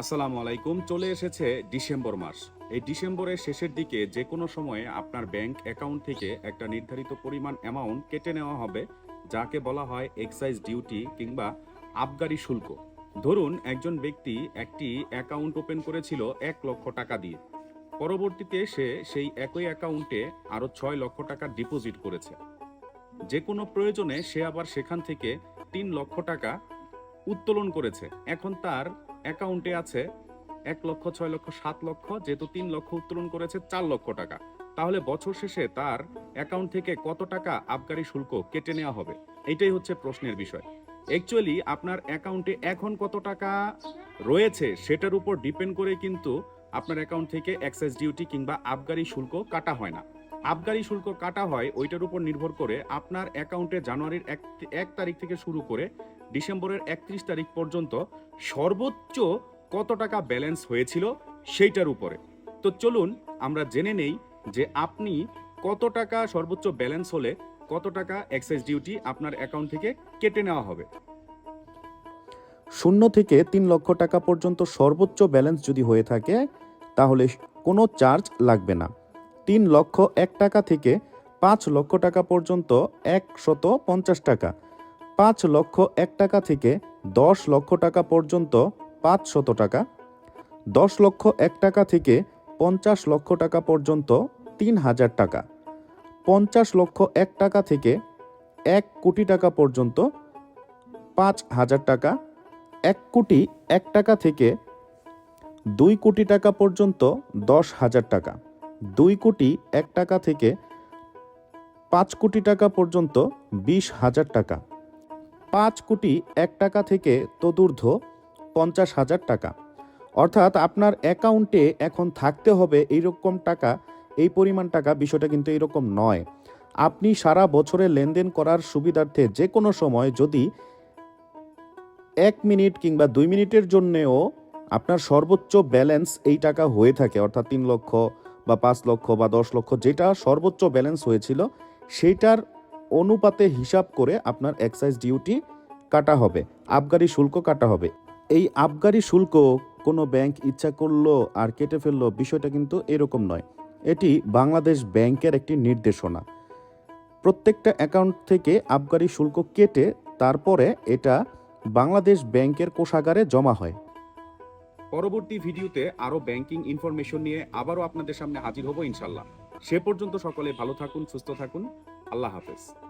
আসসালামু আলাইকুম। চলে এসেছে ডিসেম্বর মাস। এই ডিসেম্বরের শেষের দিকে যে কোনো সময়ে আপনার ব্যাংক অ্যাকাউন্ট থেকে একটা নির্ধারিত পরিমাণ অ্যামাউন্ট কেটে নেওয়া হবে, যাকে বলা হয় এক্সাইজ ডিউটি কিংবা আবগারি শুল্ক। ধরুন, একজন ব্যক্তি একটি অ্যাকাউন্ট ওপেন করেছিল এক লক্ষ টাকা দিয়ে। পরবর্তীতে সে সেই একই অ্যাকাউন্টে আরও ছয় লক্ষ টাকা ডিপোজিট করেছে। যে কোনো প্রয়োজনে সে আবার সেখান থেকে তিন লক্ষ টাকা উত্তোলন করেছে। এখন তার অ্যাকাউন্টে আছে এক লক্ষ, ছয় লক্ষ, সাত লক্ষ, যেহেতু তিন লক্ষ উত্তোলন করেছে চার লক্ষ টাকা। তাহলে বছর শেষে তার অ্যাকাউন্ট থেকে কত টাকা আবগারি শুল্ক কেটে নেওয়া হবে? এটাই হচ্ছে প্রশ্নের বিষয়। অ্যাকচুয়ালি আপনার অ্যাকাউন্টে এখন কত টাকা রয়েছে সেটার উপর ডিপেন্ড করে কিন্তু আপনার অ্যাকাউন্ট থেকে এক্সাইজ ডিউটি কিংবা আবগারি শুল্ক কাটা হয় না। আবগারি শুল্ক কাটা হয়, ওইটার উপর নির্ভর করে আপনার অ্যাকাউন্টে জানুয়ারির এক এক তারিখ থেকে শুরু করে ডিসেম্বরের একত্রিশ তারিখ পর্যন্ত সর্বোচ্চ কত টাকা ব্যালেন্স হয়েছিল সেইটার উপরে। তো চলুন আমরা জেনে নেই যে আপনি কত টাকা সর্বোচ্চ ব্যালেন্স হলে কত টাকা এক্সাইজ ডিউটি আপনার অ্যাকাউন্ট থেকে কেটে নেওয়া হবে। শূন্য থেকে তিন লক্ষ টাকা পর্যন্ত সর্বোচ্চ ব্যালেন্স যদি হয়ে থাকে, তাহলে কোনো চার্জ লাগবে না। তিন লক্ষ এক টাকা থেকে পাঁচ লক্ষ টাকা পর্যন্ত একশত পঞ্চাশ টাকা। পাঁচ লক্ষ এক টাকা থেকে দশ লক্ষ টাকা পর্যন্ত পাঁচশত টাকা। দশ লক্ষ এক টাকা থেকে পঞ্চাশ লক্ষ টাকা পর্যন্ত তিন হাজার টাকা। পঞ্চাশ লক্ষ এক টাকা থেকে এক কোটি টাকা পর্যন্ত পাঁচ হাজার টাকা। এক কোটি এক টাকা থেকে দুই কোটি টাকা পর্যন্ত দশ হাজার টাকা। দুই কোটি এক টাকা থেকে পাঁচ কোটি টাকা পর্যন্ত বিশ হাজার টাকা। পাঁচ কোটি এক টাকা থেকে তদূর্ধ্ব পঞ্চাশ হাজার টাকা। অর্থাৎ আপনার অ্যাকাউন্টে এখন থাকতে হবে এইরকম টাকা, এই পরিমাণ টাকা, বিষয়টা কিন্তু এরকম নয়। আপনি সারা বছরে লেনদেন করার সুবিধার্থে যে কোনো সময় যদি এক মিনিট কিংবা দুই মিনিটের জন্যেও আপনার সর্বোচ্চ ব্যালেন্স এই টাকা হয়ে থাকে, অর্থাৎ তিন লক্ষ বা পাঁচ লক্ষ বা দশ লক্ষ যেটা সর্বোচ্চ ব্যালেন্স হয়েছিল সেইটার অনুপাতে হিসাব করে আপনার এক্সাইজ ডিউটি কাটা হবে, আবগারি শুল্ক কাটা হবে। এই আবগারি শুল্ক কোনো ব্যাংক ইচ্ছা করল আর কেটে ফেলল বিষয়টা কিন্তু এরকম নয়। এটি বাংলাদেশ ব্যাংকের একটি নির্দেশনা। প্রত্যেকটা অ্যাকাউন্ট থেকে আবগারি শুল্ক কেটে তারপরে এটা বাংলাদেশ ব্যাংকের কোষাগারে জমা হয়। পরবর্তী ভিডিওতে আরও ব্যাংকিং ইনফরমেশন নিয়ে আবারও আপনাদের সামনে হাজির হব ইনশাল্লাহ। সে পর্যন্ত সকলে ভালো থাকুন, সুস্থ থাকুন। আল্লাহ হাফেজ।